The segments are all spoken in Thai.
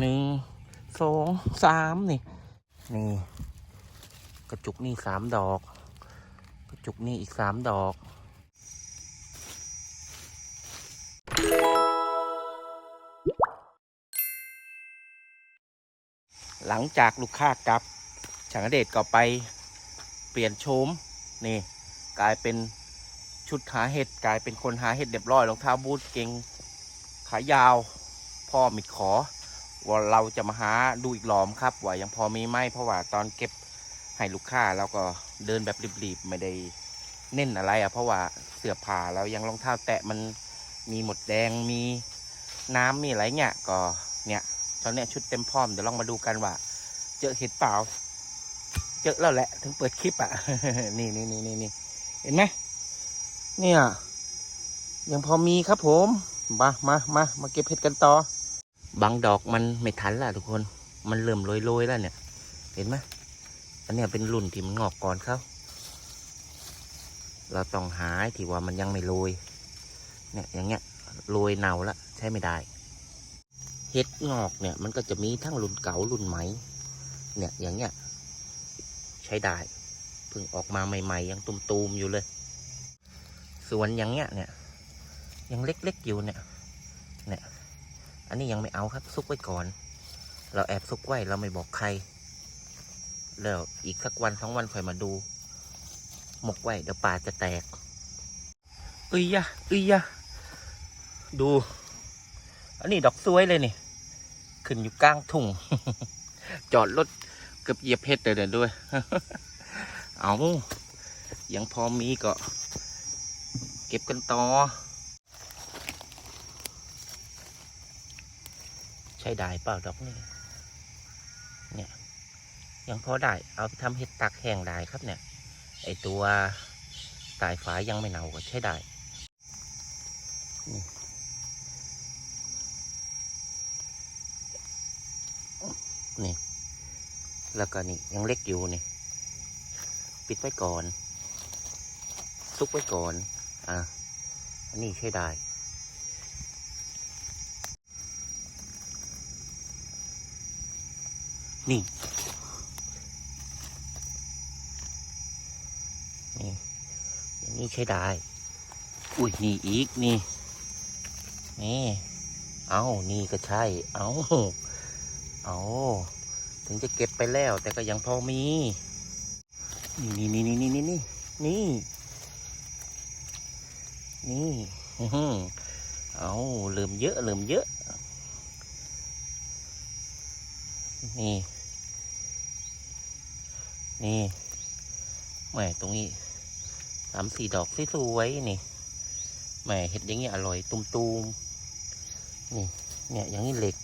หนึ่งสองสามนี่นี่ กระจุกนี่สามดอก กระจุกนี่อีกสามดอก หลังจากลูกค้ากลับฉังเดชก็ไปเปลี่ยนโฉมนี่ กลายเป็นชุดหาเห็ดกลายเป็นคนหาเห็ดเรียบร้อยรองเท้าบูทเก่งขายาว พ่อมิดขอ ว่าเราจะมาหาดูอีกหลอมครับว่ายังพอมีไหมเพราะว่าตอนเก็บให้ลูกค้าเราก็เดินแบบรีบๆไม่ได้เน้นอะไรอะ่ะเพราะว่าเสื้อผ้าเรายังรองเท้าแตะมันมีหมดแดงมีน้ำมีอะไรเนี่ยก็เนี่ยตอนเนี้ยชุดเต็มพร้อมเดี๋ยวลองมาดูกันว่า เจอเห็ดเปล่า เจอแล้วแหละถึงเปิดคลิปอะ่ะนี่นี่นี่นี่นี่เห็นไหมเนี่ยยังพอมีครับผมมามามามาเก็บเห็ดกันต่อ บางดอกมันไม่ทันละทุกคน มันเริ่มโรยๆแล้วเนี่ย เห็นไหมอันเนี้ยเป็นรุ่นที่มันงอกก่อนเขาเราต้องหาที่ว่ามันยังไม่โรย เนี่ยอย่างเงี้ยโรยเน่าละใช้ไม่ได้ เห็ดงอกเนี่ยมันก็จะมีทั้งรุ่นเก่ารุ่นใหม่ เนี่ยอย่างเงี้ยใช้ได้ เพิ่งออกมาใหม่ๆ ยังตุมๆอยู่เลย ส่วนอย่างเงี้ยเนี่ยยังเล็กๆอยู่เนี่ย เนี่ย อันนี้ยังไม่เอาครับ ซุกไว้ก่อน เราแอบซุกไว้เราไม่บอกใคร แล้วอีกสักวันสองวันค่อยมาดู หมกไว้เดี๋ยวป่าจะแตกเอ้ยยะเอ้ยยะดู อันนี้ดอกสวยเลยนี่ ขึ้นอยู่กลางทุ่ง จอดรถเกือบเหยียบเพชรเลยเดี๋ยวด้วย เอายังพอมีก็ เก็บกันต่อ ช้ได้เปล่าดอกนี่เนี่ยยังพอได้ เอาไปทำเห็ดตักแห้งได้ครับเนี่ย ไอตัวตายฝายังไม่เน่าก็ใช้ได้นี่นี่แล้วก็นี่ยังเล็กอยู่นี่ ปิดไว้ก่อน ซุกไว้ก่อน อะ อันนี้ใช้ได้ นี่นี่อย่างนี้ใช้ได้ อุ้ยนี่อีกนี่ นี่ เอานี่ก็ใช่ เอาเอาถึงจะเก็บไปแล้ว แต่ก็ยังพอมี นี่นี่นี่นี่นี่นี่นี่นี่อื้อหือเอาเริ่มเยอะเริ่มเยอะ นี่ นี่แหม่ตรงนี้สามสี่ดอกสวยๆนี่แหม่เห็ดอย่างเงี้ยอร่อยตุมๆนี่เนี่ยอย่างนี้เหล็ก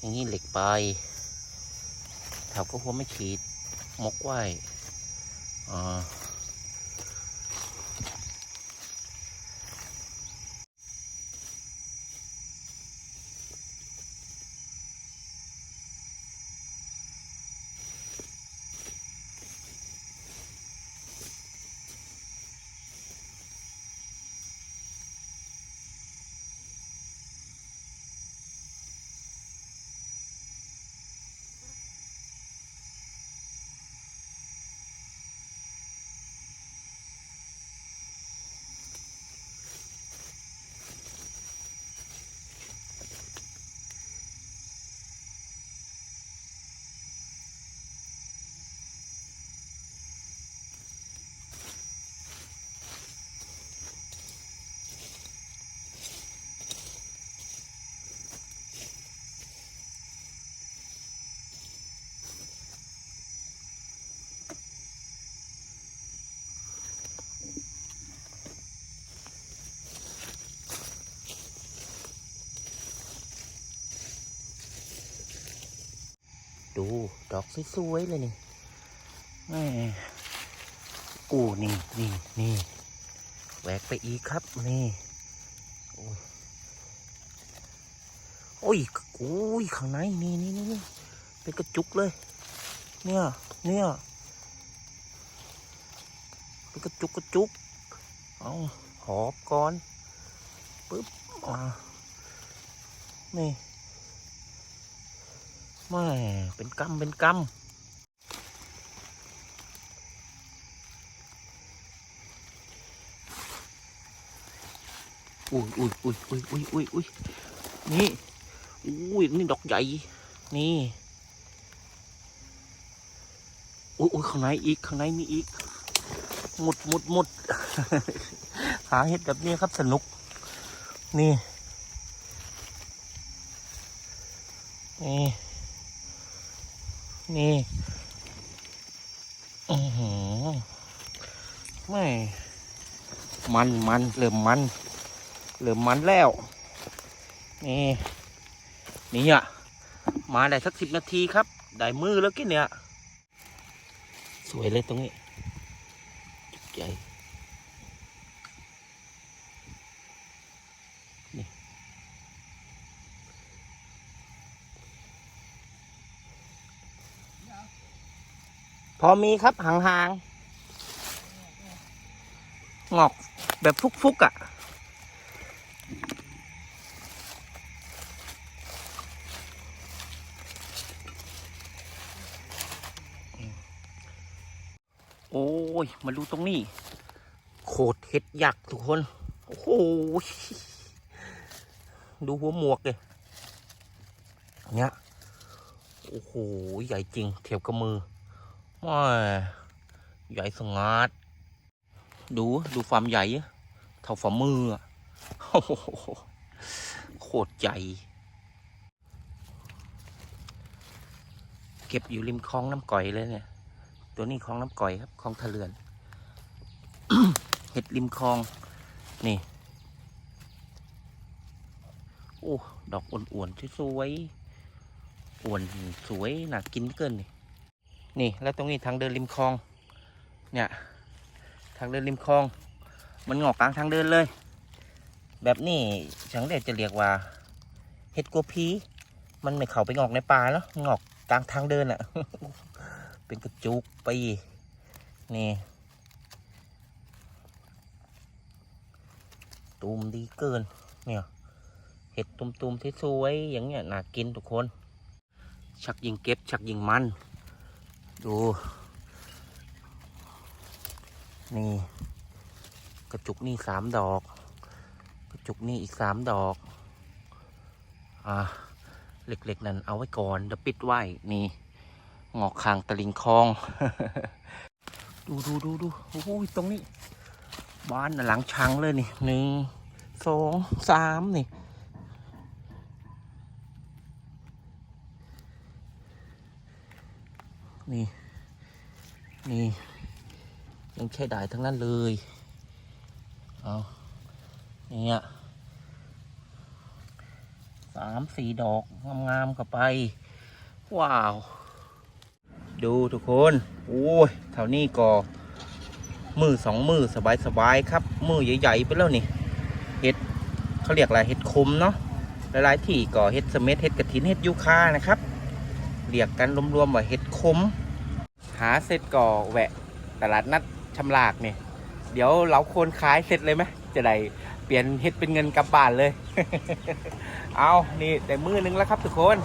อย่างนี้เหล็กไปแถวก็หัวไม่ขีดมกไว้อ่า ดู ดอกสวยๆเลยนี่แม่กูนี่นี่นี่แหวกไปอีกครับ นี่โอ้ยโอ้ยข้างในนี่นี่นี่เป็นกระจุกเลย เนี่ยเนี่ยเป็นกระจุกกระจุกเอาหอบก่อนปึ๊บอ่านี่ ม่เป็นกำเป็นกำอุ้ยอุ้ยอุ้ยอุ้ยอุ้ยอุ้ยอุ้ยนี่อุ้ยนี่ดอกใหญ่นี่อุ้ยอุ้ยข้างในอีกข้างในมีอีกหมุดหมุดหมุดหาเห็ดแบบนี้ครับสนุก นี่ นี่ นี่อือหือไม่มันมันเริ่มมันเริ่มมันแล้ว นี่ นี่อะ มาได้สักสิบนาทีครับ ได้มือแล้วกินเนี่ย สวยเลยตรงนี้จุกใหญ่ พอมีครับห่างๆงอกแบบฟุกๆอะ โอ้ย มาดูตรงนี้ โคตรเห็ดยักษ์ทุกคน โอ้โหดูหัวหมวกเลยเนี่ยโอ้โห ใหญ่จริง เทียบกับมือ ว้าใหญ่สงัด ดูดูความใหญ่เท่าฝ่ามือโคตรใหญ่เก็บอยู่ริมคลองน้ำก่อยเลยเนี่ย ตัวนี้คลองน้ำก่อยครับคลองทะเลือน เห็ดริมคลอง นี่ โอ้ ดอกอ้วนๆสวยๆอ้วนสวยน่ากินเหลือเกินนี่ นี่แล้วตรงนี้ทางเดินริมคลอง เนี่ยทางเดินริมคลอง มันงอกกลางทางเดินเลย แบบนี้ฉันเด็จะเรียกว่าเห็ดกัวพีมันไม่เข้าไปงอกในป่าแล้วงอกกลางทางเดินอะเป็นกระจุกไปนี่ตูมดีเกิน เนี่ย เห็ดตุมๆที่สวยอย่างเงี้ยน่ากินทุกคน ชักยิงเก็บ ชักยิงมัน ดู นี่ กระจุกนี่สามดอก กระจุกนี่อีกสามดอก อ่าเล็กๆ นั่นเอาไว้ก่อนเดี๋ยวปิดไว้ นี่งอกคางตะลิงคลอง ดูดูดูดูโอ้ยตรงนี้ บ้านหลังชังเลยนี่หนึ่งสองสามนี่ นี่ นี่ ยังใช้ได้ทั้งนั้นเลย เอาเนี่ยสามสี่ดอกงามๆกับไป ว้าว ดูทุกคน โอ้ยแถวนี้ก็มือสองมือสบายๆครับ มือใหญ่ๆไปแล้วนี่ เห็ดเขาเรียกอะไรเห็ดคมเนาะหลายๆที่ก็เห็ดสเม็ดเห็ดกระถินเห็ดยูคานะครับ เรียกกันรวมๆว่าเห็ดคมหาเสร็จก่อแวะ ตลาดนัดชำลากเนี่ยเดี๋ยวเราโคนขายเสร็จเลยไหมจะได้เปลี่ยนเห็ดเป็นเงินกลับบ้านเลย เอานี่แต่มือนึงแล้วครับทุกคน